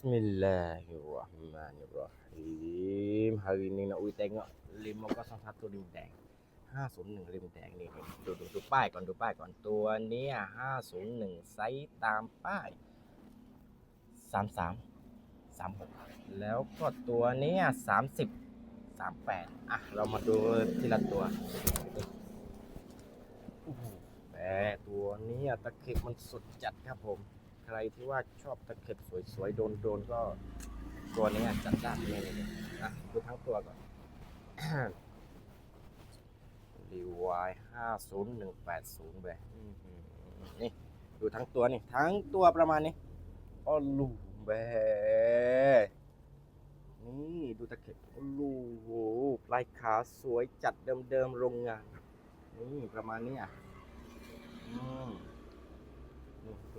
Bismillahirrahmanirrahim. Hari ni nak ui tengok 501 rim แดง501ริมแดงนี่ดูดูดูป้ายก่อนดูป้ายก่อนตัวเนี้ย501ไซส์ตามป้าย 33 36 แล้วก็ตัวเนี้ย30 38 อะ เรามาดูทีละตัวแต่ตัวนี้ตะเข็บมันสุดจัดครับผม รที่ว่าชอบตะเข็บสวยๆ โดนๆ ก็ตัวนี้จัดจ้านเลยอะดูทั้งตัวก่อนรีวายห้าศูนย์หนึ่งแปดศูนย์ไปนี่ดูทั้งตัวนี่ ทั้งตัวประมาณนี้อ้อลูแบนี่ดูตะเข็บอ้อลูโหปลายขาสวยจัดเดิมๆโรงงาน นี่ประมาณนี้อะ อืม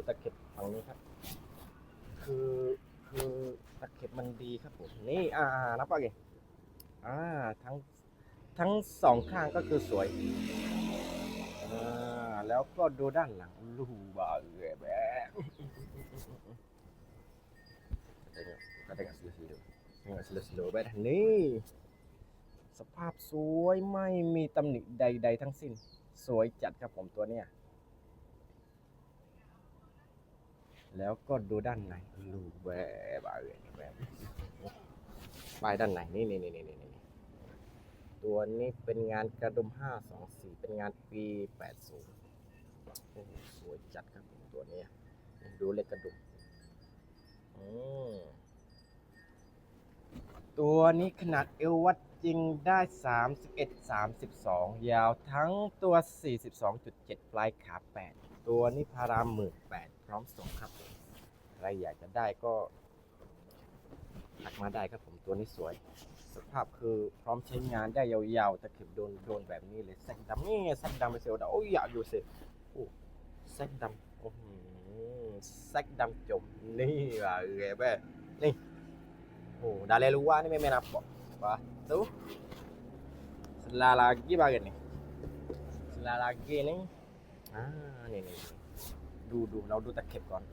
นี่ดูตะเข็บฝั่งนี้ครับ คือคือตะเข็บมันดีครับผมนี่อ่านับว่าไงอ่าทั้งทั้งสองข้างก็คือสวยอ่าแล้วก็ดูด้านหลังลูบาเกแบะ Kita tengok slow-slow Tengok slow-slow baik dah ni สภาพสวยไม่มีตำหนิใด ๆ ทั้งสิ้น สวยจัดครับผมตัวเนี้ย แล้วก็ดูด้านในลูแบบาเกแบะปลายด้านในนี่นี่นี่นี่นี่ตัวนี้เป็นงานกระดุม524เป็นงานปี80โอ้โหสวยจัดครับตัวนี้ดูเล็กกระดุมตัวนี้ขนาดเอววัดจริงได้ 31 32 ยาวทั้งตัว 42.7 ปลายขา 8 ตัวนี้พารามหมื่นแปดพร้อมส่งครับใครอยากจะได้ก็ทักมาได้ครับผมตัวนี้สวย สภาพคือพร้อมใช้งานได้ยาวๆตะเข็บโดนโดนแบบนี้เลยแซกดำนี่แซกดำไปเซลดาโอ้ยอยากอยู่สิโอ้แซกดำโอ้โหแซกดำจมนี่ว่ะเอ๋เบ้นี่โอ้ dah le luar ni memang nampak wah tu selah lagi bagian ni selah lagi อ่าเนี่ดูดูเราดูตะเข็บก่อน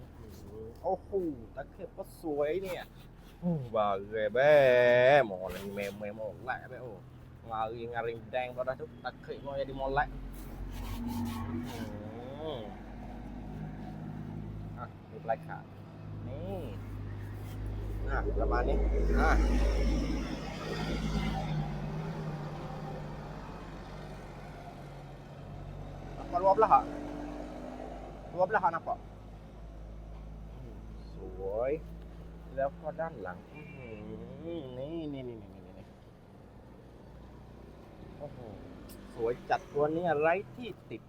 โอ้โหตะเข็บก็สวยเนี่ยบาเกเบ้หมอเลยแมวแมวหมอแหละเบ้โอ้งาเงาริงแดงเราได้ทุกตะเข็บเราจะดีมอแหละอะดูปลายขานี่อะประมาณนี้อะ วก็ด้านหลังอื้อหือนี่นี่นี่นี่นี่นี่โอ้โหสวยจัดตัวนี้ไรที่ติด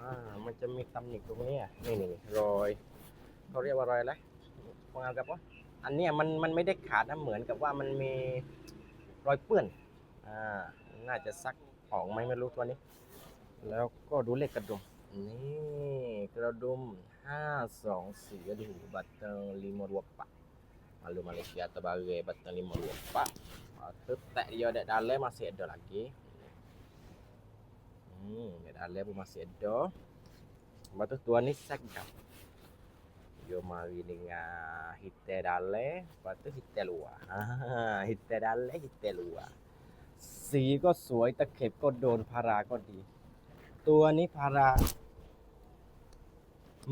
อ่า มันจะมีตำหนิตรงเนี้ยนี่นี่นี่รอยเขาเรียกว่ารอยอะไรมองกับว่า อันเนี้ยมันมันไม่ได้ขาดนะเหมือนกับว่ามันมีรอยเปื้อน อ่า น่าจะซักออกไหมไม่รู้ตัวนี้ แล้วก็ดูเลขกระดุม นี่กระดุมห้าสองสี่ aduh batang lima dua empat malu Malaysia terbaru batang lima dua empat tetap dia ada dalam masih ada lagi hmm di dalam pun masih ada lepas tu tuan ni set dah dia mari dengan hitam dalam lepas tu hitam luar ha hitam dalam hitam luar สีก็สวยตะเข็บก็โดนพาราก็ดี ตัวนี้พารา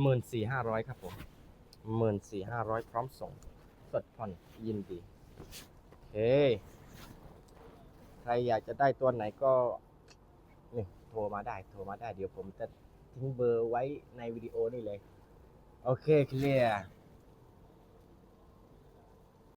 หมื่นสี่ห้าร้อยครับผมหมื่นสี่ห้าร้อยพร้อมส่ง สดผ่อนยินดีโอเค ใครอยากจะได้ตัวไหนก็นี่โทรมาได้ โทรมาได้ เดี๋ยวผมจะทิ้งเบอร์ไว้ในวิดีโอนี่เลย โอเค เคลียร์